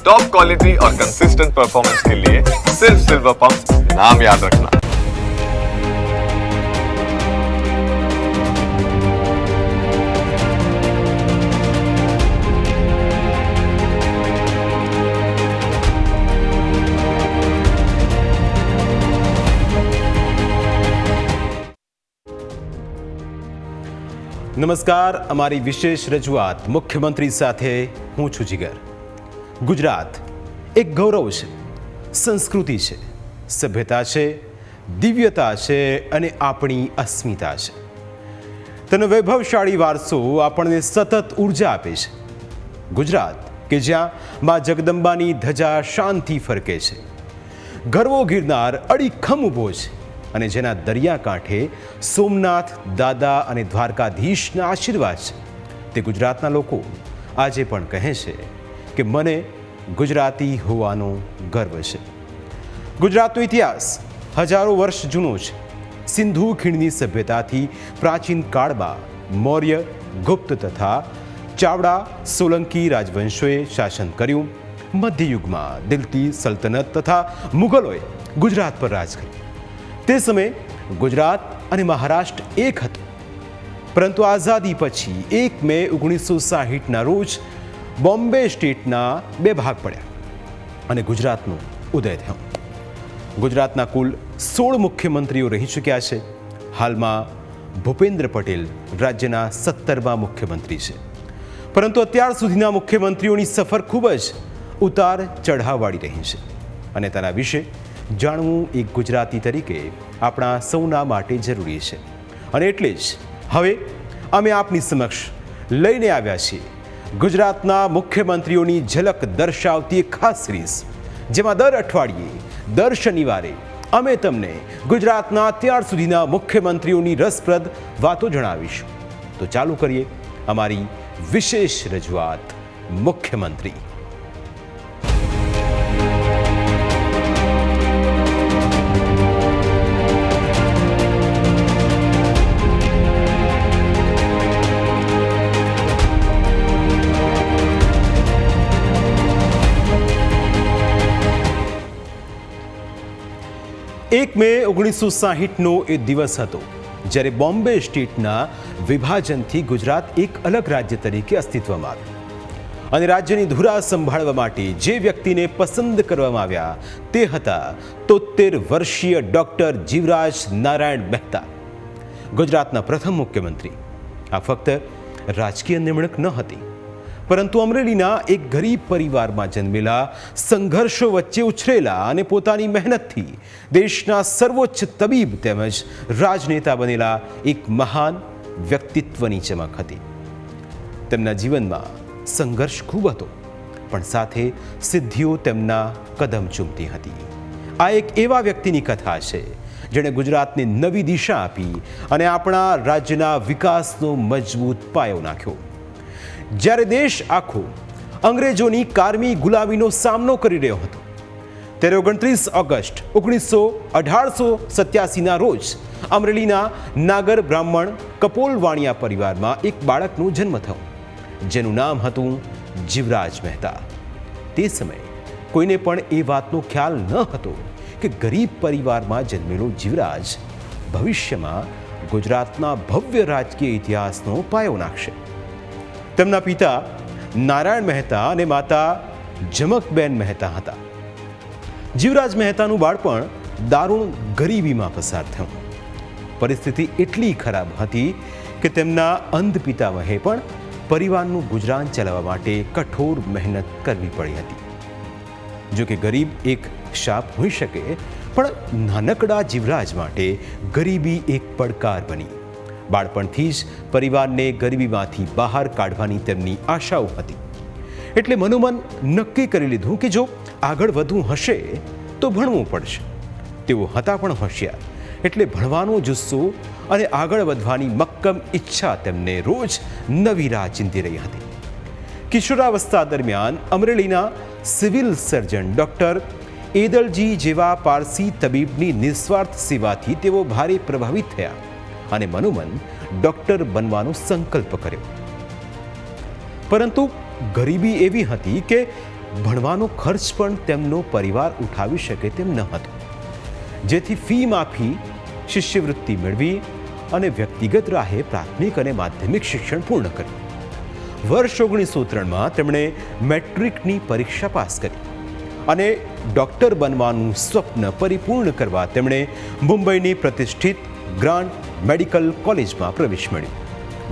Top quality और consistent performance के लिए सिर्फ सिल्वर पंप नाम याद रखना નમસ્કાર અમારી વિશેષ રજૂઆત મુખ્યમંત્રી સાથે હું છું જીગર ગુજરાત એક ગૌરવ છે, સંસ્કૃતિ છે, સભ્યતા છે, દિવ્યતા છે અને આપણી અસ્મિતા છે. તેનો વૈભવશાળી વારસો આપણને સતત ઊર્જા આપે છે. ગુજરાત કે જ્યાં મા જગદંબાની ધજા શાંતિ ફરકે છે. ગરવો ગિરનાર અડીખમ ઊભો છે અને જેના દરિયાકાંઠે સોમનાથ, દાદા અને દ્વારકાધીશના આશીર્વાદ છે. તે ગુજરાતના લોકો આજે પણ કહે છે કે, મને ગુજરાતી હોવાનો ગર્વ છે. ગુજરાતનો ઇતિહાસ હજારો વર્ષ જૂનો છે. સિંધુ ખીણની સભ્યતાથી પ્રાચીન કાળમાં મૌર્ય, ગુપ્ત તથા ચાવડા સોલંકી રાજવંશોએ શાસન કર્યું. મધ્યયુગમાં દિલ્હી સલ્તનત તથા મુગલોએ ગુજરાત પર રાજ કર્યું. તે સમયે ગુજરાત અને મહારાષ્ટ્ર એક હતું. પરંતુ આઝાદી પછી એક મે ઓગણીસો સાહીઠના રોજ બોમ્બે સ્ટેટના બે ભાગ પડ્યા અને ગુજરાતનો ઉદય થયો. ગુજરાતના કુલ સોળ મુખ્યમંત્રીઓ રહી ચૂક્યા છે. હાલમાં ભૂપેન્દ્ર પટેલ રાજ્યના સત્તરમા મુખ્યમંત્રી છે. પરંતુ અત્યાર સુધીના મુખ્યમંત્રીઓની સફર ખૂબ જ ઉતાર ચઢાવવાળી રહી છે. અને તેના વિશે જાણવું એક ગુજરાતી તરીકે આપણા સૌના માટે જરૂરી છે. અને એટલે જ હવે અમે આપની સમક્ષ લઈને આવ્યા છીએ ગુજરાતના મુખ્યમંત્રીઓની ઝલક દર્શાવતી એક ખાસ સિરીઝ જેમાં દર અઠવાડિયે, દર શનિવારે, અમે તમને ગુજરાતના અત્યાર સુધીના મુખ્યમંત્રીઓની રસપ્રદ વાતો જણાવીશું. તો ચાલુ કરીએ અમારી વિશેષ રજૂઆત મુખ્યમંત્રી. એક મે ઓગણીસો સાહીઠનો એ દિવસ હતો, જ્યારે બોમ્બે સ્ટેટના વિભાજનથી ગુજરાત એક અલગ રાજ્ય તરીકે અસ્તિત્વમાં આવ્યું. અને રાજ્યની ધુરા સંભાળવા માટે જે વ્યક્તિને પસંદ કરવામાં આવ્યા તે હતા તોતેર વર્ષીય ડોક્ટર જીવરાજ નારાયણ મહેતા, ગુજરાતના પ્રથમ મુખ્યમંત્રી. આ ફક્ત રાજકીય નિમણક ન હતી. પરંતુ અમરેલીના એક ગરીબ પરિવારમાં જન્મેલા સંઘર્ષો વચ્ચે ઉછરેલા અને પોતાની મહેનતથી દેશના સર્વોચ્ચ તબીબ તેમજ રાજનેતા બનેલા એક મહાન વ્યક્તિત્વની ચમક હતી. તેમના જીવનમાં સંઘર્ષ ખૂબ હતો, પણ સાથે સિદ્ધિઓ તેમના કદમ ચૂમતી હતી. આ એક એવા વ્યક્તિની કથા છે, જેણે ગુજરાતને નવી દિશા આપી અને આપણા રાજ્યના વિકાસનો મજબૂત પાયો નાખ્યો. જ્યારે દેશ આખો અંગ્રેજોની કારમી ગુલામીનો સામનો કરી રહ્યો હતો, ત્યારે ઓગણત્રીસ ઓગસ્ટ ઓગણીસો અઢારસો સત્યાસીના રોજ અમરેલીના નાગર બ્રાહ્મણ કપોલ વાણિયા પરિવારમાં એક બાળકનો જન્મ થયો, જેનું નામ હતું જીવરાજ મહેતા. તે સમયે કોઈને પણ એ વાતનો ખ્યાલ ન હતો કે ગરીબ પરિવારમાં જન્મેલો જીવરાજ ભવિષ્યમાં ગુજરાતના ભવ્ય રાજકીય ઇતિહાસનો પાયો નાખશે. તેમના પિતા નારાયણ મહેતા અને માતા જમકબેન મહેતા હતા. જીવરાજ મહેતાનું બાળપણ દારૂણ ગરીબીમાં પસાર થયું. પરિસ્થિતિ એટલી ખરાબ હતી કે તેમના અંધ પિતામહે પણ પરિવારનું ગુજરાન ચલાવવા માટે કઠોર મહેનત કરવી પડી હતી. જો કે ગરીબ એક શાપ હોઈ શકે, પણ નાનકડા જીવરાજ માટે ગરીબી એક પડકાર બની. બાળપણથી જ પરિવારને ગરીબીમાંથી બહાર કાઢવાની તેમની આશાઓ હતી. એટલે મનોમન નક્કી કરી લીધું કે જો આગળ વધવું હશે તો ભણવું પડશે. તેઓ હતા પણ હોશિયાર. એટલે ભણવાનો જુસ્સો અને આગળ વધવાની મક્કમ ઈચ્છા તેમને રોજ નવી રાહ ચિંતી રહી હતી. કિશોરાવસ્થા દરમિયાન અમરેલીના સિવિલ સર્જન ડૉક્ટર એદલજી જેવા પારસી તબીબની નિસ્વાર્થ સેવાથી તેઓ ભારે પ્રભાવિત થયા. અને મનોમન ડૉક્ટર બનવાનો સંકલ્પ કર્યો. પરંતુ ગરીબી એવી હતી કે ભણવાનો ખર્ચ પણ તેમનો પરિવાર ઉઠાવી શકે તેમ ન હતો. જેથી ફી માફી, શિષ્યવૃત્તિ મેળવી અને વ્યક્તિગત રાહે પ્રાથમિક અને માધ્યમિક શિક્ષણ પૂર્ણ કર્યું. વર્ષ ઓગણીસો ત્રણમાં તેમણે મેટ્રિકની પરીક્ષા પાસ કરી અને ડૉક્ટર બનવાનું સ્વપ્ન પરિપૂર્ણ કરવા તેમણે મુંબઈની પ્રતિષ્ઠિત ગ્રાન્ડ મેડિકલ કોલેજમાં પ્રવેશ મળ્યો,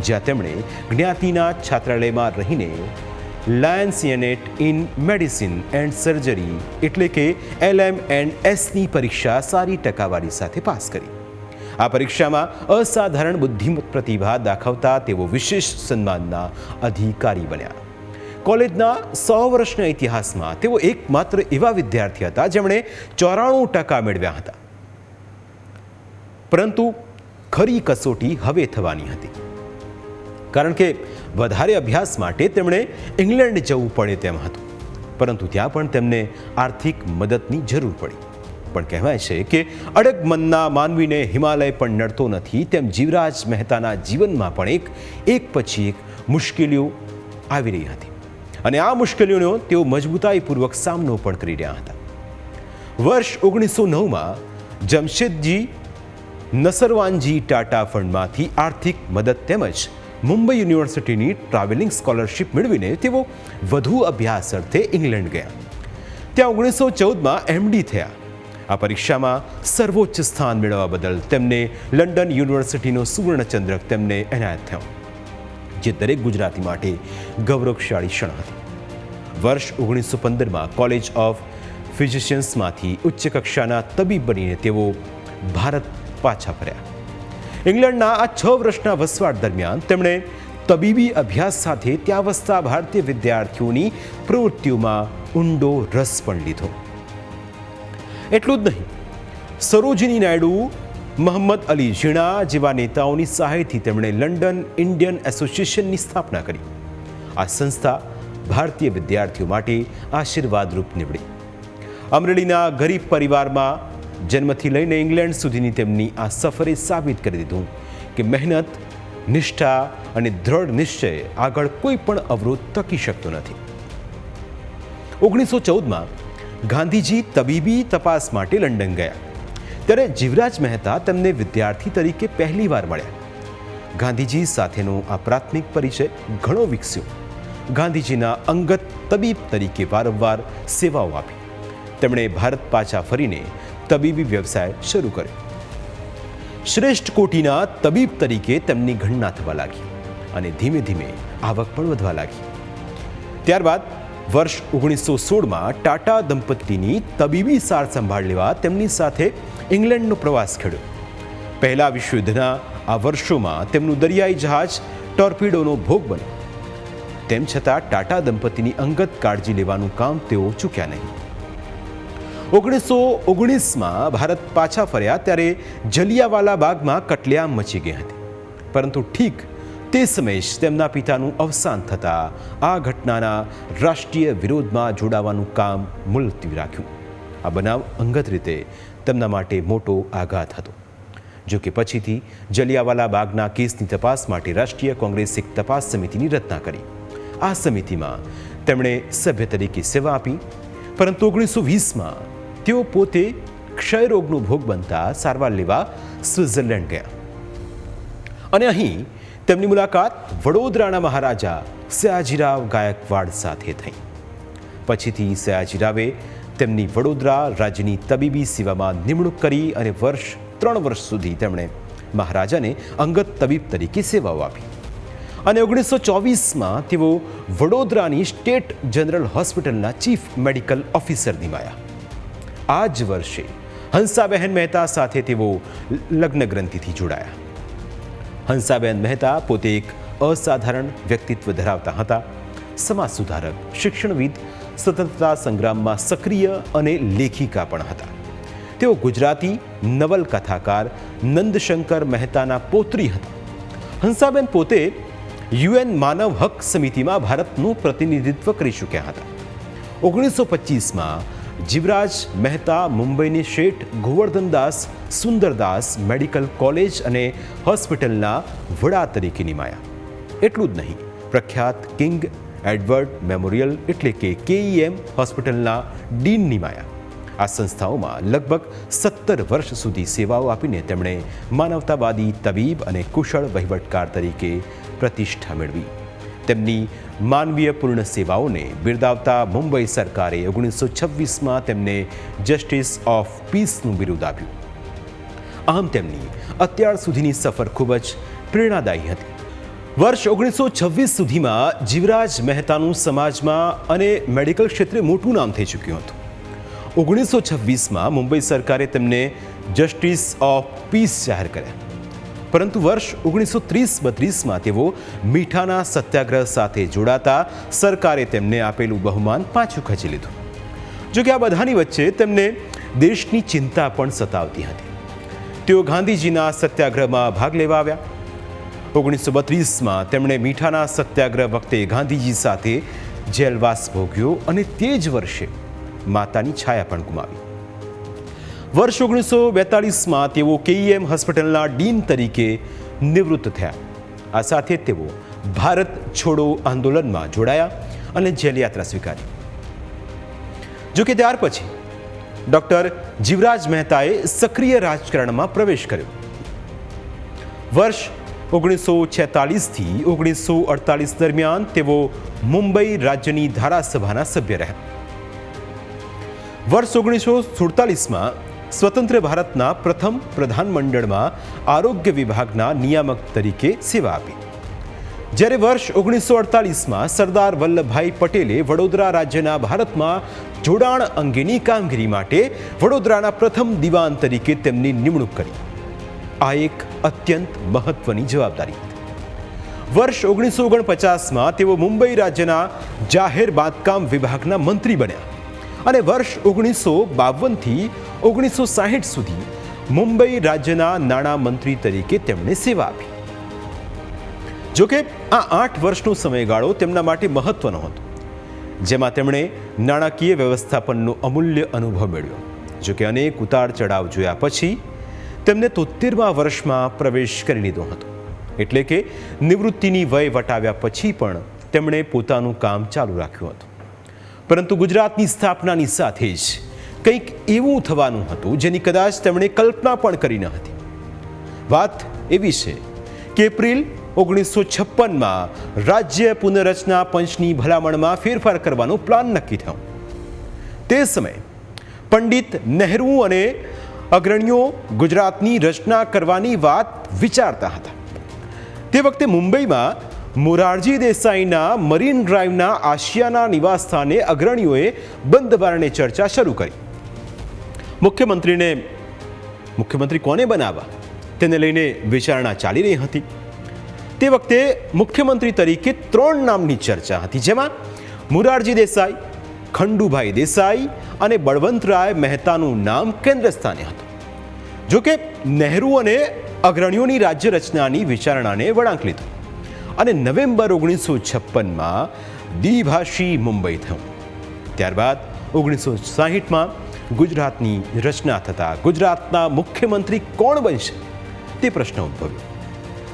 જ્યાં તેમણે જ્ઞાતિના છાત્રાલયમાં રહીને licentiate in medicine and surgery એટલે કે એલએમ એન્ડ એસની પરીક્ષા સારી ટકાવારી સાથે પાસ કરી. આ પરીક્ષામાં અસાધારણ બુદ્ધિમત પ્રતિભા દાખવતા તેઓ વિશેષ સન્માનના અધિકારી બન્યા. કોલેજના સો વર્ષના ઇતિહાસમાં તેઓ એકમાત્ર એવા વિદ્યાર્થી હતા જેમણે ચોરાણું ટકા મેળવ્યા હતા. પરંતુ ખરી કસોટી હવે થવાની હતી. કારણ કે વધારે અભ્યાસ માટે તેમણે ઇંગ્લેન્ડ જવું પડે તેમ હતું. પરંતુ ત્યાં પણ તેમને આર્થિક મદદની જરૂર પડી. પણ કહેવાય છે કે અડગ મનના માનવીને હિમાલય પણ નડતો નથી, તેમ જીવરાજ મહેતાના જીવનમાં પણ એક એક પછી એક મુશ્કેલીઓ આવી રહી હતી. અને આ મુશ્કેલીઓનો તેઓ મજબૂતાઈપૂર્વક સામનો પણ કરી રહ્યા હતા. વર્ષ ઓગણીસો નવમાં જમશેદજી નસરવાનજી ટાટા ફંડમાંથી આર્થિક મદદ તેમજ મુંબઈ યુનિવર્સિટીની ટ્રાવેલિંગ સ્કોલરશિપ મેળવીને તેઓ વધુ અભ્યાસ અર્થે ઇંગ્લેન્ડ ગયા. ત્યાં ઓગણીસો ચૌદમાં એમડી થયા. આ પરીક્ષામાં સર્વોચ્ચ સ્થાન મેળવવા બદલ તેમને લંડન યુનિવર્સિટીનો સુવર્ણચંદ્રક તેમને એનાયત થયો, જે દરેક ગુજરાતી માટે ગૌરવશાળી ક્ષણ હતી. વર્ષ ઓગણીસો પંદરમાં કોલેજ ઓફ ફિઝિશિયન્સમાંથી ઉચ્ચ કક્ષાના તબીબ બનીને તેઓ ભારત પાછા ફર્યા. ઇંગ્લેન્ડના આ છ વર્ષના વસવાટ દરમિયાન તેમણે તબીબી અભ્યાસ સાથે ત્યાં વસતા ભારતીય વિદ્યાર્થીઓની પ્રવૃત્તિઓમાં ઊંડો રસ પણ લીધો. એટલું જ નહીં, સરોજિની નાયડુ, મોહમ્મદ અલી ઝીણા જેવા નેતાઓની સહાયથી તેમણે લંડન ઇન્ડિયન એસોસિએશનની સ્થાપના કરી. આ સંસ્થા ભારતીય વિદ્યાર્થીઓ માટે આશીર્વાદરૂપ નીવડી. અમરેલીના ગરીબ પરિવારમાં જન્મથી લઈને ઇંગ્લેન્ડ સુધીની તેમની આ સફરે સાબિત કરી દીધું કે મહેનત, નિષ્ઠા અને દ્રઢ નિશ્ચય આગળ કોઈ પણ અવરોધ ટકી શકતો નથી. ઓગણીસો ચૌદમાં ગાંધીજી તબીબી તપાસ માટે લંડન ગયા. ત્યારે જીવરાજ મહેતા તેમને વિદ્યાર્થી તરીકે પહેલીવાર મળ્યા. ગાંધીજી સાથેનો આ પ્રાથમિક પરિચય ઘણો વિકસ્યો. ગાંધીજીના અંગત તબીબ તરીકે વારંવાર સેવાઓ આપી. તેમણે ભારત પાછા ફરીને તબીબી વ્યવસાય શરૂ કર્યો. શ્રેષ્ઠ કોટીના તબીબ તરીકે તેમની ગણના થવા લાગી અને ધીમે ધીમે આવક પણ વધવા લાગી. ત્યારબાદ વર્ષ ઓગણીસો સોળમાં ટાટા દંપતીની તબીબી સાર સંભાળ લેવા તેમની સાથે ઇંગ્લેન્ડનો પ્રવાસ ખેડ્યો. પહેલા વિશ્વયુદ્ધના આ વર્ષોમાં તેમનું દરિયાઈ જહાજ ટોર્પિડોનો ભોગ બન્યો. તેમ છતાં ટાટા દંપતીની અંગત કાળજી લેવાનું કામ તેઓ ચૂક્યા નહીં. ઓગણીસો ઓગણીસમાં ભારત પાછા ફર્યા ત્યારે જલિયાવાલા બાગમાં કટલેઆમ મચી ગઈ હતી. પરંતુ ઠીક તે સમયે જ તેમના પિતાનું અવસાન થતાં આ ઘટનાના રાષ્ટ્રીય વિરોધમાં જોડાવાનું કામ મુલતવી રાખ્યું. આ બનાવ અંગત રીતે તેમના માટે મોટો આઘાત હતો. જો કે પછીથી જલિયાવાલા બાગના કેસની તપાસ માટે રાષ્ટ્રીય કોંગ્રેસ એક તપાસ સમિતિની રચના કરી. આ સમિતિમાં તેમણે સભ્ય તરીકે સેવા આપી. પરંતુ ઓગણીસો વીસમાં તેઓ પોતે ક્ષયરોગનો ભોગ બનતા સારવાર લેવા સ્વિટ્ઝરલેન્ડ ગયા. અને અહીં તેમની મુલાકાત વડોદરાના મહારાજા સયાજીરાવ ગાયકવાડ સાથે થઈ. પછીથી સયાજીરાવે તેમની વડોદરા રાજ્યની તબીબી સેવામાં નિમણૂક કરી અને વર્ષ, ત્રણ વર્ષ સુધી તેમણે મહારાજાને અંગત તબીબ તરીકે સેવાઓ આપી. અને ઓગણીસો ચોવીસમાં તેઓ વડોદરાની સ્ટેટ જનરલ હોસ્પિટલના ચીફ મેડિકલ ઓફિસર નિમાયા. આ જ વર્ષે હંસાબહેન મહેતા સાથે તેઓ લગ્ન ગ્રંથિથી જોડાયા. હંસાબહેન મહેતા પોતે એક અસાધારણ વ્યક્તિત્વ ધરાવતા હતા. સમાજ સુધારક, શિક્ષણવિદ, સ્વતંત્રતા સંગ્રામમાં સક્રિય અને લેખિકા પણ હતા. તેઓ ગુજરાતી નવલકથાકાર નંદશંકર મહેતાના પોત્રી હતા. હંસાબેન પોતે યુએન માનવ હક સમિતિમાં ભારતનું પ્રતિનિધિત્વ કરી ચૂક્યા હતા. ઓગણીસો પચીસમાં જીવરાજ મહેતા, મુંબઈની શેઠ ગોવર્ધનદાસ સુંદરદાસ મેડિકલ કોલેજ અને હોસ્પિટલના વડા તરીકે નિમાયા. એટલું જ નહીં, પ્રખ્યાત કિંગ એડવર્ડ મેમોરિયલ એટલે કે કેઈએમ હોસ્પિટલના ડીન નિમાયા. આ સંસ્થાઓમાં લગભગ સત્તર વર્ષ સુધી સેવાઓ આપીને તેમણે માનવતાવાદી તબીબ અને કુશળ વહીવટકાર તરીકે પ્રતિષ્ઠા મેળવી. તેમની માનવીયપૂર્ણ સેવાઓને બિરદાવતા મુંબઈ સરકારે ઓગણીસો છવ્વીસમાં તેમને જસ્ટિસ ઓફ પીસનું બિરુદ આપ્યું. આમ તેમની અત્યાર સુધીની સફર ખૂબ જ પ્રેરણાદાયી હતી. વર્ષ ઓગણીસો છવ્વીસ સુધીમાં જીવરાજ મહેતાનું સમાજમાં અને મેડિકલ ક્ષેત્રે મોટું નામ થઈ ચૂક્યું હતું. ઓગણીસો છવ્વીસમાં મુંબઈ સરકારે તેમને જસ્ટિસ ઓફ પીસ જાહેર કર્યા. પરંતુ વર્ષ ઓગણીસો ત્રીસ બત્રીસમાં તેઓ મીઠાના સત્યાગ્રહ સાથે જોડાતા સરકારે તેમને આપેલું બહુમાન પાછું ખેંચી લીધું. જોકે આ બધાની વચ્ચે તેમને દેશની ચિંતા પણ સતાવતી હતી. તેઓ ગાંધીજીના સત્યાગ્રહમાં ભાગ લેવા આવ્યા. ઓગણીસો બત્રીસમાં તેમણે મીઠાના સત્યાગ્રહ વખતે ગાંધીજી સાથે જેલવાસ ભોગ્યો અને તે જ વર્ષે માતાની છાયા પણ ગુમાવી. વર્ષ ઓગણીસો બેતાળીસમાં તેઓ કેઈએમ હોસ્પિટલના ડીન તરીકે નિવૃત્ત થયા. આ સાથે તેઓ ભારત છોડો આંદોલનમાં જોડાયા અને જેલયાત્રા સ્વીકારી. જોકે ત્યાર પછી ડૉક્ટર જીવરાજ મહેતાએ સક્રિય રાજકારણમાં પ્રવેશ કર્યો. વર્ષ ઓગણીસો છેતાલીસથી ઓગણીસો અડતાલીસ દરમિયાન તેઓ મુંબઈ રાજ્યની ધારાસભાના સભ્ય રહ્યા. વર્ષ ઓગણીસો સુડતાલીસમાં સ્વતંત્ર ભારતના પ્રથમ પ્રધાનમંડળમાં આરોગ્ય વિભાગના નિયામક તરીકે સેવા આપી. જ્યારે વર્ષ ઓગણીસો અડતાલીસમાં સરદાર વલ્લભભાઈ પટેલે વડોદરા રાજ્યના ભારતમાં જોડાણ અંગેની કામગીરી માટે વડોદરાના પ્રથમ દિવાન તરીકે તેમની નિમણૂક કરી. આ એક અત્યંત મહત્વની જવાબદારી. વર્ષ ઓગણીસો ઓગણપચાસમાં તેઓ મુંબઈ રાજ્યના જાહેર બાંધકામ વિભાગના મંત્રી બન્યા. અને વર્ષ ઓગણીસો બાવનથી ઓગણીસો સાહીઠ સુધી મુંબઈ રાજ્યના નાણાં મંત્રી તરીકે તેમણે સેવા આપી. જોકે આ આઠ વર્ષનો સમયગાળો તેમના માટે મહત્વનો હતો, જેમાં તેમણે નાણાકીય વ્યવસ્થાપનનો અમૂલ્ય અનુભવ મેળવ્યો. જોકે અનેક ઉતાર ચઢાવ જોયા પછી તેમને તોતેરમા વર્ષમાં પ્રવેશ કરી લીધો હતો. એટલે કે નિવૃત્તિની વય વટાવ્યા પછી પણ તેમણે પોતાનું કામ ચાલુ રાખ્યું હતું. પરંતુ ગુજરાતની સ્થાપનાની સાથે જ કંઈક એવું થવાનું હતું જેની કદાચ તેમણે કલ્પના પણ કરી ન હતી. વાત એવી છે કે એપ્રિલ ઓગણીસો છપ્પનમાં રાજ્ય પુનઃરચના પંચની ભલામણમાં ફેરફાર કરવાનો પ્લાન નક્કી થયો. તે સમયે પંડિત નહેરુ અને અગ્રણીઓ ગુજરાતની રચના કરવાની વાત વિચારતા હતા. તે વખતે મુંબઈમાં મોરારજી દેસાઈના મરીન ડ્રાઈવના આશિયાના નિવાસસ્થાને અગ્રણીઓએ બંધ બારણે ચર્ચા શરૂ કરી. મુખ્યમંત્રીને મુખ્યમંત્રી કોને બનાવવા? તેને લઈને વિચારણા ચાલી રહી હતી. તે વખતે મુખ્યમંત્રી તરીકે ત્રણ નામની ચર્ચા હતી, જેમાં મોરારજી દેસાઈ, ખંડુભાઈ દેસાઈ અને બળવંતરાય મહેતાનું નામ કેન્દ્ર સ્થાને હતું. જોકે નહેરુ અને અગ્રણીઓની રાજ્ય રચનાની વિચારણાને વળાંક લીધો. અને નવેમ્બર ઓગણીસો છપ્પનમાં દ્વિભાષી મુંબઈ થયું. ત્યારબાદ ઓગણીસો સાહીઠમાં ગુજરાતની રચના થતાં ગુજરાતના મુખ્યમંત્રી કોણ બનશે? તે પ્રશ્ન ઉદ્ભવ્યો.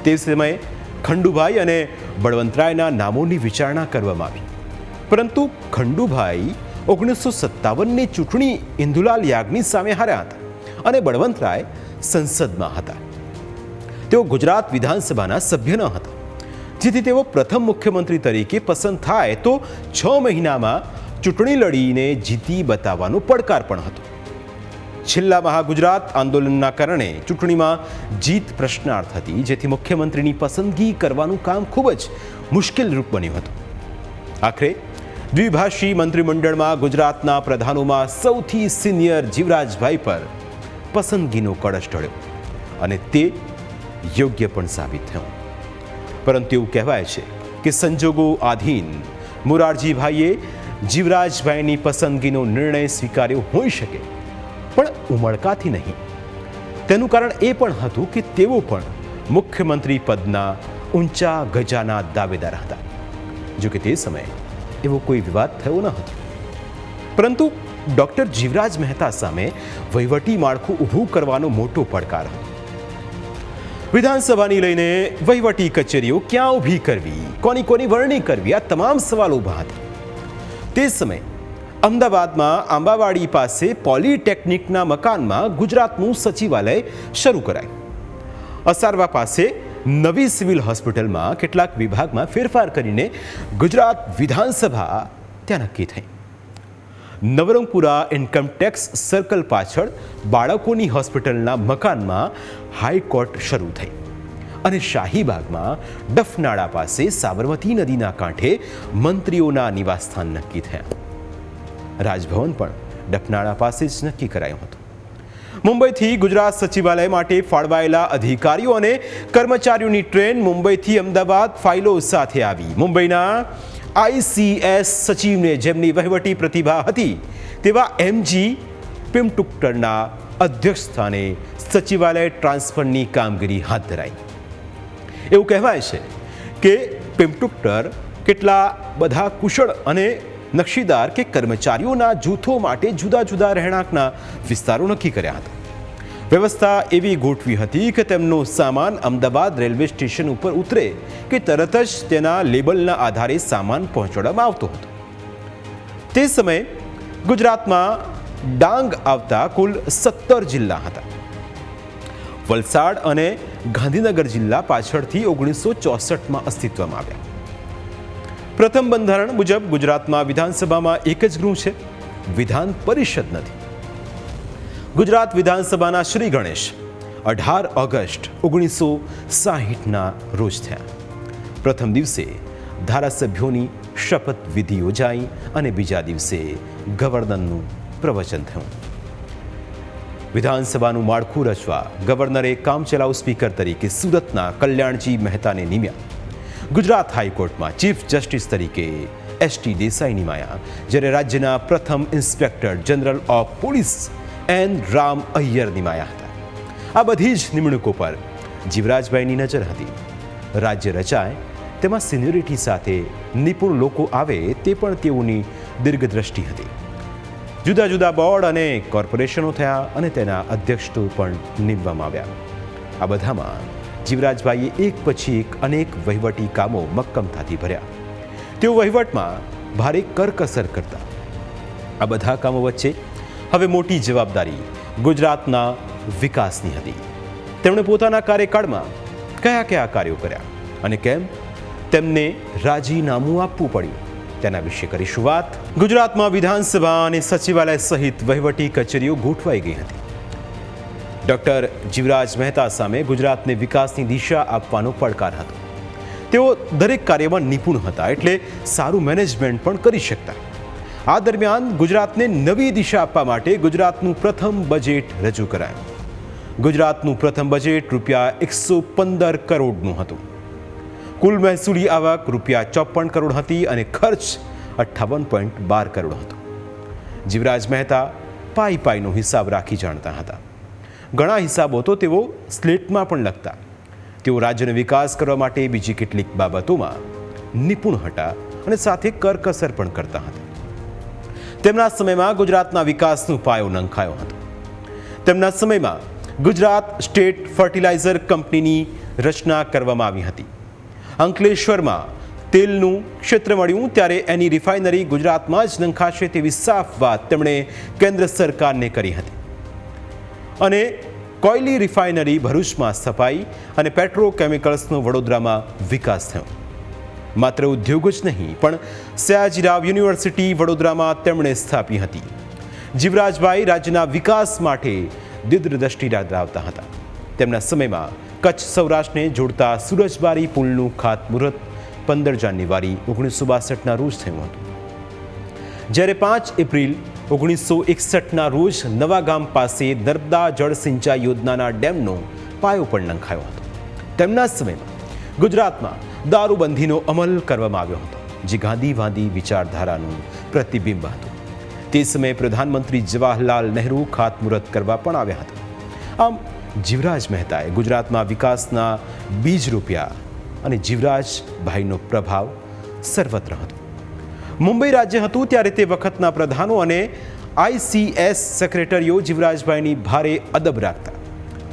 તે સમયે ખંડુભાઈ અને બળવંતરાયના નામોની વિચારણા કરવામાં આવી. પરંતુ ખંડુભાઈ ઓગણીસો સત્તાવનની ચૂંટણી ઇન્દુલાલ યાજ્ઞી સામે હાર્યા હતા અને બળવંતરાય સંસદમાં હતા. તેઓ ગુજરાત વિધાનસભાના સભ્ય ન હતા. જેથી તેઓ પ્રથમ મુખ્યમંત્રી તરીકે પસંદ થાય તો છ મહિનામાં ચૂંટણી લડીને જીતી બતાવવાનો પડકાર પણ હતો. છેલ્લા મહાગુજરાત આંદોલનના કારણે ચૂંટણીમાં જીત પ્રશ્નાર્થ હતી, જેથી મુખ્યમંત્રીની પસંદગી કરવાનું કામ ખૂબ જ મુશ્કેલરૂપ બન્યું હતું. આખરે દ્વિભાષી મંત્રીમંડળમાં ગુજરાતના પ્રધાનોમાં સૌથી સિનિયર જીવરાજભાઈ પર પસંદગીનો કળશ ઢળ્યો અને તે યોગ્ય પણ સાબિત થયું. પરંતુ એવું કહેવાય છે કે સંજોગો આધીન. મોરારજીભાઈએ જીવરાજભાઈની પસંદગીનો નિર્ણય સ્વીકાર્યો હોઈ શકે, પણ ઉમળકાથી નહીં. તેનું કારણ એ પણ હતું કે તેઓ પણ મુખ્યમંત્રી પદના ઊંચા ગજાના દાવેદાર હતા. જો કે તે સમયે એવો કોઈ વિવાદ થયો ન હતો. પરંતુ ડૉક્ટર જીવરાજ મહેતા સામે વહીવટી માળખું ઊભું કરવાનો મોટો પડકાર હતો. વિધાનસભાની લઈને વહીવટી કચેરીઓ ક્યાં ઊભી કરવી? કોની કોની વરણી કરવી? આ તમામ સવાલો ઊભા હતા. તે સમયે અમદાવાદમાં આંબાવાડી પાસે પોલિટેકનિકના મકાનમાં ગુજરાતનું સચિવાલય શરૂ કરાય. અસારવા પાસે નવી સિવિલ હોસ્પિટલમાં કેટલાક વિભાગમાં ફેરફાર કરીને ગુજરાત વિધાનસભા ત્યાં નક્કી થઈ. નવરંગપુરા ઇન્કમટેક્સ સર્કલ પાછળ બાળકોની હોસ્પિટલના મકાનમાં હાઈકોર્ટ શરૂ થઈ. અને શાહીબાગમાં ડફનાળા પાસે સાબરમતી નદીના કાંઠે મંત્રીઓના નિવાસસ્થાન નક્કી થયા. રાજભવન પણ ડફનાળા પાસે જ નક્કી કરાયું હતું. મુંબઈથી ગુજરાત સચિવાલય માટે ફાળવાયેલા અધિકારીઓ અને કર્મચારીઓની ટ્રેન મુંબઈથી અમદાવાદ ફાઇલો સાથે આવી. મુંબઈના આઈસીએસ સચિવને જેમની વહીવટી પ્રતિભા હતી, તેવા એમજી પિમટુક્ટરના અધ્યક્ષ સ્થાને સચિવાલય ટ્રાન્સફરની કામગીરી હાથ ધરાઈ. એવું કહેવાય છે કે પેમટુક્ટર કેટલા બધા કુશળ અને નકશીદાર કે કર્મચારીઓના જૂથો માટે જુદા જુદા રહેણાંકના વિસ્તારો નક્કી કર્યા હતા. વ્યવસ્થા એવી ગોઠવી હતી કે તેમનો સામાન અમદાવાદ રેલવે સ્ટેશન ઉપર ઉતરે કે તરત જ તેના લેબલના આધારે સામાન પહોંચાડવામાં આવતો હતો. તે સમયે ગુજરાતમાં ડાંગ આવતા કુલ સત્તર જિલ્લા હતા. વલસાડ અને ગાંધીનગર જિલ્લા પાછળથી ઓગણીસો ચોસઠમાં અસ્તિત્વમાં આવ્યા. પ્રથમ બંધારણ મુજબ ગુજરાતમાં વિધાનસભામાં એક જ ગૃહ છે, વિધાન પરિષદ નથી. ગુજરાત વિધાનસભાના શ્રી ગણેશ અઢાર ઓગસ્ટ ઓગણીસો સાહીઠના રોજ થયા. પ્રથમ દિવસે ધારાસભ્યોની શપથ વિધિ યોજાઈ અને બીજા દિવસે ગવર્નરનું પ્રવચન થયું. વિધાનસભાનું માળખું રચવા ગવર્નરે કામચલાઉ સ્પીકર તરીકે સુરતના કલ્યાણજી મહેતાને નિમ્યા. ગુજરાત હાઈકોર્ટમાં ચીફ જસ્ટિસ તરીકે એસટી દેસાઈ નિમાયા, જ્યારે રાજ્યના પ્રથમ inspector general of police N Ram Iyer નિમાયા હતા. આ બધી જ નિમણૂકો પર જીવરાજભાઈની નજર હતી. રાજ્ય રચાય, તેમાં સિનિયોરિટી સાથે નિપુણ લોકો આવે તે પણ તેઓની દીર્ઘદ્રષ્ટિ હતી. જુદા જુદા બોર્ડ અને કોર્પોરેશનો થયા અને તેના અધ્યક્ષ પણ નીમવામાં આવ્યા. આ બધામાં જીવરાજભાઈએ એક પછી એક અનેક વહીવટી કામો મક્કમતાથી ભર્યા. તેઓ વહીવટમાં ભારે કરકસર કરતા. આ બધા કામો વચ્ચે હવે મોટી જવાબદારી ગુજરાતના વિકાસની હતી. તેમણે પોતાના કાર્યકાળમાં કયા કયા કાર્યો કર્યા અને કેમ? તેમને રાજીનામું આપવું પડ્યું. તેના વિશે કરીશું વાત ગુજરાતમાં વિધાનસભા અને સચિવાલય સહિત વહીવટી કચેરીઓ ગોઠવાઈ ગઈ હતી. ડોક્ટર જીવરાજ મહેતા સામે ગુજરાતને વિકાસની દિશા આપવાનો પડકાર હતો. તેઓ દરેક કાર્યમાં નિપુણ હતા એટલે સારું મેનેજમેન્ટ પણ કરી શકતા. આ દરમિયાન ગુજરાતને નવી દિશા આપવા માટે ગુજરાતનું પ્રથમ બજેટ રજૂ કરાયું. ગુજરાતનું પ્રથમ બજેટ રૂપિયા એકસો પંદર કરોડનું હતું. કુલ મહેસૂલી આવક રૂપિયા ચોપન કરોડ હતી અને ખર્ચ અઠ્ઠાવન પોઈન્ટ બાર કરોડ હતો. જીવરાજ મહેતા પાઈ પાઈનો હિસાબ રાખી જાણતા હતા. ઘણા હિસાબો તો તેઓ સ્લેટમાં પણ લખતા. તેઓ રાજ્યનો વિકાસ કરવા માટે બીજી કેટલીક બાબતોમાં નિપુણ હતા અને સાથે કરકસર પણ કરતા હતા. તેમના સમયમાં ગુજરાતના વિકાસનો પાયો નંખાયો હતો. તેમના સમયમાં ગુજરાત સ્ટેટ ફર્ટિલાઇઝર કંપનીની રચના કરવામાં આવી હતી. અંકલેશ્વરમાં તેલનું ક્ષેત્ર મળ્યું ત્યારે એની રિફાઇનરી ગુજરાતમાં જ નંખાશે તેવી સાફ વાત તેમણે કેન્દ્ર સરકારને કરી હતી. અને કોયલી રિફાઇનરી ભરૂચમાં સ્થપાઈ અને પેટ્રોકેમિકલ્સનો વડોદરામાં વિકાસ થયો. માત્ર ઉદ્યોગ જ નહીં, પણ સયાજીરાવ યુનિવર્સિટી વડોદરામાં તેમણે સ્થાપી હતી. જીવરાજભાઈ રાજ્યના વિકાસ માટે દિદ્રદ્રષ્ટિ ધરાવતા હતા. તેમના સમયમાં કચ્છ સૌરાષ્ટ્રને જોડતા સુરજબારી પુલનું ખાતમુહૂર્ત પંદર જાન્યુઆરી ઓગણીસો બાસઠના રોજ થયું હતું. જ્યારે પાંચ એપ્રિલ ઓગણીસો એકસઠના રોજ નવાગામ પાસે નર્મદા જળ સિંચાઈ યોજનાના ડેમનો પાયો પણ નંખાયો હતો. તેમના સમયમાં ગુજરાતમાં દારૂબંધીનો અમલ કરવામાં આવ્યો હતો, જે ગાંધીવાદી વિચારધારાનું પ્રતિબિંબ હતું. તે સમયે પ્રધાનમંત્રી જવાહરલાલ નહેરુ ખાતમુહૂર્ત કરવા પણ આવ્યા હતા. આમ જીવરાજ મહેતાએ ગુજરાતમાં વિકાસના બીજ રૂપિયા અને જીવરાજભાઈનો પ્રભાવ સર્વત્ર હતો. મુંબઈ રાજ્ય હતું ત્યારે તે વખતના પ્રધાનો અને આઈસીએસ સેક્રેટરીઓ જીવરાજભાઈની ભારે અદબ રાખતા.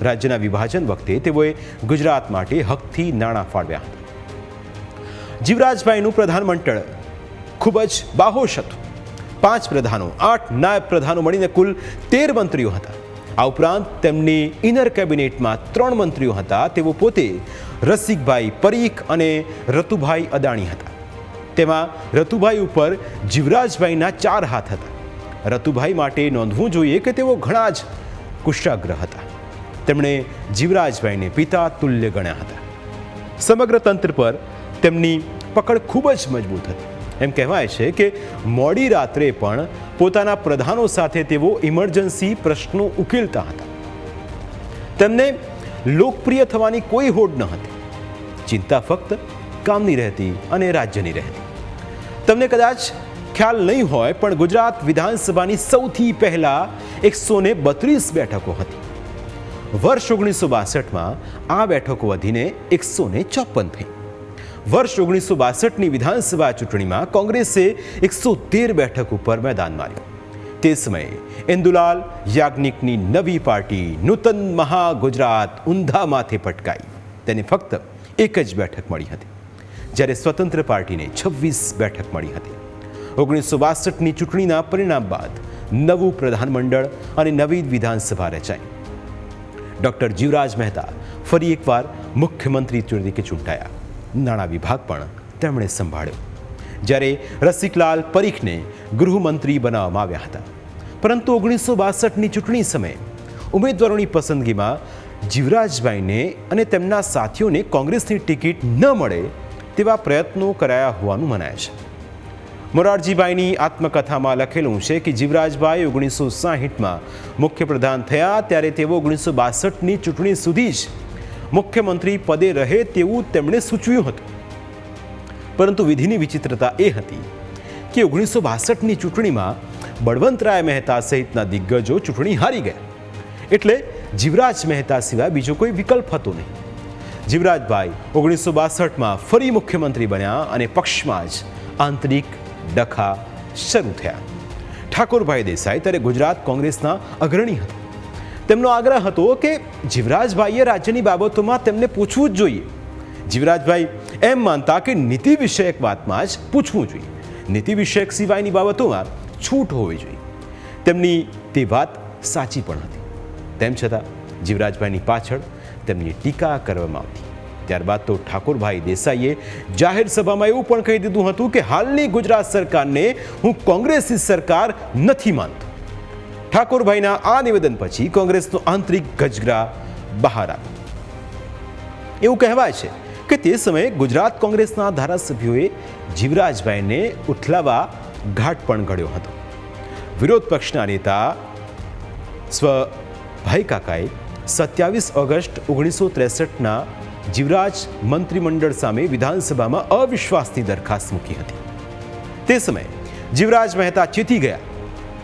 રાજ્યના વિભાજન વખતે તેઓએ ગુજરાત માટે હકથી નાણાં ફાળવ્યા હતા. જીવરાજભાઈનું પ્રધાનમંડળ ખૂબ જ બાહોશ હતું. પાંચ પ્રધાનો, આઠ નાયબ પ્રધાનો મળીને કુલ તેર મંત્રીઓ હતા. આ ઉપરાંત તેમની ઇનર કેબિનેટમાં ત્રણ મંત્રીઓ હતા. તેઓ પોતે રસિકભાઈ પરીખ અને રતુભાઈ અદાણી હતા. તેમાં રતુભાઈ ઉપર જીવરાજભાઈના ચાર હાથ હતા. રતુભાઈ માટે નોંધવું જોઈએ કે તેઓ ઘણા જ કુશાગ્ર હતા. તેમણે જીવરાજભાઈને પિતા તુલ્ય ગણ્યા હતા. સમગ્ર તંત્ર પર તેમની પકડ ખૂબ જ મજબૂત હતી. એમ કહેવાય છે કે મોડી રાત્રે પણ પોતાના પ્રધાનો સાથે તેઓ ઇમરજન્સી પ્રશ્નો ઉકેલતા હતા. તેમને લોકપ્રિય થવાની કોઈ હોડ ન હતી. ચિંતા ફક્ત કામની રહેતી અને રાજ્યની રહેતી. તમને કદાચ ખ્યાલ નહીં હોય, પણ ગુજરાત વિધાનસભાની સૌથી પહેલા એકસો ને બત્રીસ બેઠકો હતી. વર્ષ ઓગણીસો બાસઠમાં આ બેઠકો વધીને એકસો ને ચોપન થઈ. વર્ષ ઓગણીસો બાસઠની વિધાનસભા ચૂંટણીમાં કોંગ્રેસે એકસો તેર બેઠક ઉપર મેદાન માર્યું. તે સમયે ઇન્દુલાલ યાજ્ઞિકની નવી પાર્ટી નૂતન મહા ગુજરાત ઊંધા માથે પટકાઈ. તેને ફક્ત એક જ બેઠક મળી હતી. જ્યારે સ્વતંત્ર પાર્ટીને છવ્વીસ બેઠક મળી હતી. ઓગણીસો બાસઠની ચૂંટણીના પરિણામ બાદ નવું પ્રધાનમંડળ અને નવી વિધાનસભા રચાઈ. ડૉક્ટર જીવરાજ મહેતા ફરી એકવાર મુખ્યમંત્રી તરીકે ચૂંટાયા. નાણાં વિભાગ પણ તેમણે સંભાળ્યો. જ્યારે રસિકલાલ પરીખને ગૃહમંત્રી બનાવવામાં આવ્યા હતા. પરંતુ ઓગણીસો બાસઠની ચૂંટણી સમયે ઉમેદવારોની પસંદગીમાં જીવરાજભાઈને અને તેમના સાથીઓને કોંગ્રેસની ટિકિટ ન મળે તેવા પ્રયત્નો કરાયા હોવાનું મનાય છે. મોરારજીભાઈની આત્મકથામાં લખેલું છે કે જીવરાજભાઈ ઓગણીસો સાહીઠમાં મુખ્યપ્રધાન થયા ત્યારે તેઓ ઓગણીસો બાસઠની ચૂંટણી સુધી જ મુખ્યમંત્રી પદે રહે તેવું તેમણે સૂચવ્યું હતું. પરંતુ વિધિની વિચિત્રતા એ હતી કે ઓગણીસો બાસઠની ચૂંટણીમાં બળવંતરાય મહેતા સહિતના દિગ્ગજો ચૂંટણી હારી ગયા. એટલે જીવરાજ મહેતા સિવાય બીજો કોઈ વિકલ્પ હતો નહીં. જીવરાજભાઈ ઓગણીસો બાસઠમાં ફરી મુખ્યમંત્રી બન્યા અને પક્ષમાં જ આંતરિક ડખા શરૂ થયા. ઠાકોરભાઈ દેસાઈ ત્યારે ગુજરાત કોંગ્રેસના અગ્રણી હતા. તેમનો આગ્રહ હતો કે જીવરાજભાઈએ રાજ્યની બાબતોમાં તેમને પૂછવું જ જોઈએ. જીવરાજભાઈ એમ માનતા કે નીતિ વિષયક વાતમાં જ પૂછવું જોઈએ. નીતિ વિષયક સિવાયની બાબતોમાં છૂટ હોવી જોઈએ. તેમની તે વાત સાચી પણ હતી. તેમ છતાં જીવરાજભાઈની પાછળ તેમની ટીકા કરવામાં આવતી. ત્યારબાદ તો ઠાકોરભાઈ દેસાઈએ જાહેર સભામાં એવું પણ કહી દીધું હતું કે હાલની ગુજરાત સરકારને હું કોંગ્રેસી સરકાર નથી માનતો. ઠાકોરભાઈના આ નિવેદન પછી કોંગ્રેસનો આંતરિક ગજગરા બહાર આવ્યો. એવું કહેવાય છે કે તે સમયે ગુજરાત કોંગ્રેસના ધારાસભ્યોએ જીવરાજભાઈને ઉઠલાવા ઘાટ પણ ઘડ્યો હતો. વિરોધ પક્ષના નેતા સ્વ ભાઈ કાકાએ સત્યાવીસ ઓગસ્ટ ઓગણીસો ત્રેસઠના જીવરાજ મંત્રીમંડળ સામે વિધાનસભામાં અવિશ્વાસની દરખાસ્ત મૂકી હતી. તે સમયે જીવરાજ મહેતા ચેતી ગયા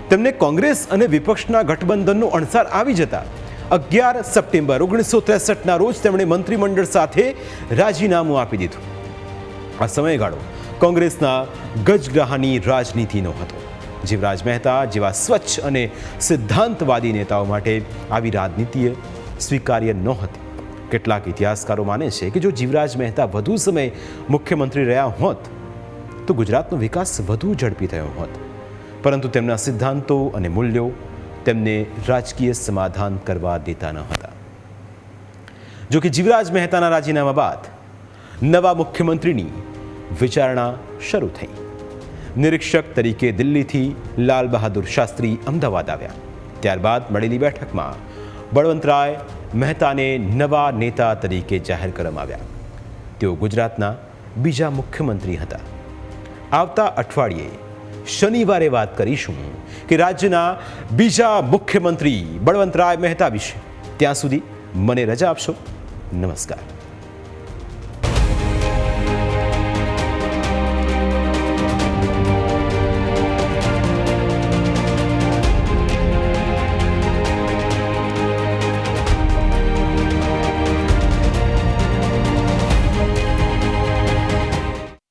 તેમને કોંગ્રેસ અને વિપક્ષના ગઠબંધનનો અણસાર આવી જતા અગિયાર સપ્ટેમ્બર ઓગણીસો ત્રેસઠના રોજ તેમણે મંત્રીમંડળ સાથે રાજીનામું આપી દીધું. આ સમયગાળો કોંગ્રેસના ગજગ્રહાની રાજનીતિનો હતો. જીવરાજ મહેતા જેવા સ્વચ્છ અને સિદ્ધાંતવાદી નેતાઓ માટે આવી રાજનીતિએ સ્વીકાર્ય નહોતી કેટલાક ઇતિહાસકારો માને છે કે જો જીવરાજ મહેતા વધુ સમય મુખ્યમંત્રી રહ્યા હોત, તો ગુજરાતનો વિકાસ વધુ ઝડપી થયો હોત. પરંતુ તેમના સિદ્ધાંતો અને મૂલ્યો તેમને રાજકીય સમાધાન કરવા દેતા ન હતા. જો કે જીવરાજ મહેતાના રાજીનામા બાદ નવા મુખ્યમંત્રીની વિચારણા શરૂ થઈ. નિરીક્ષક તરીકે દિલ્હીથી લાલ બહાદુર શાસ્ત્રી અમદાવાદ આવ્યા. ત્યારબાદ મળેલી બેઠકમાં બળવંતરાય મહેતાને નવા નેતા તરીકે જાહેર કરવામાં આવ્યા. તેઓ ગુજરાતના બીજા મુખ્યમંત્રી હતા. આવતા અઠવાડિયે શનિવારે વાત કરીશું કે રાજ્યના બીજા મુખ્યમંત્રી બળવંતરાય મહેતા વિશે. ત્યાં સુધી મને રજા આપશો. નમસ્કાર.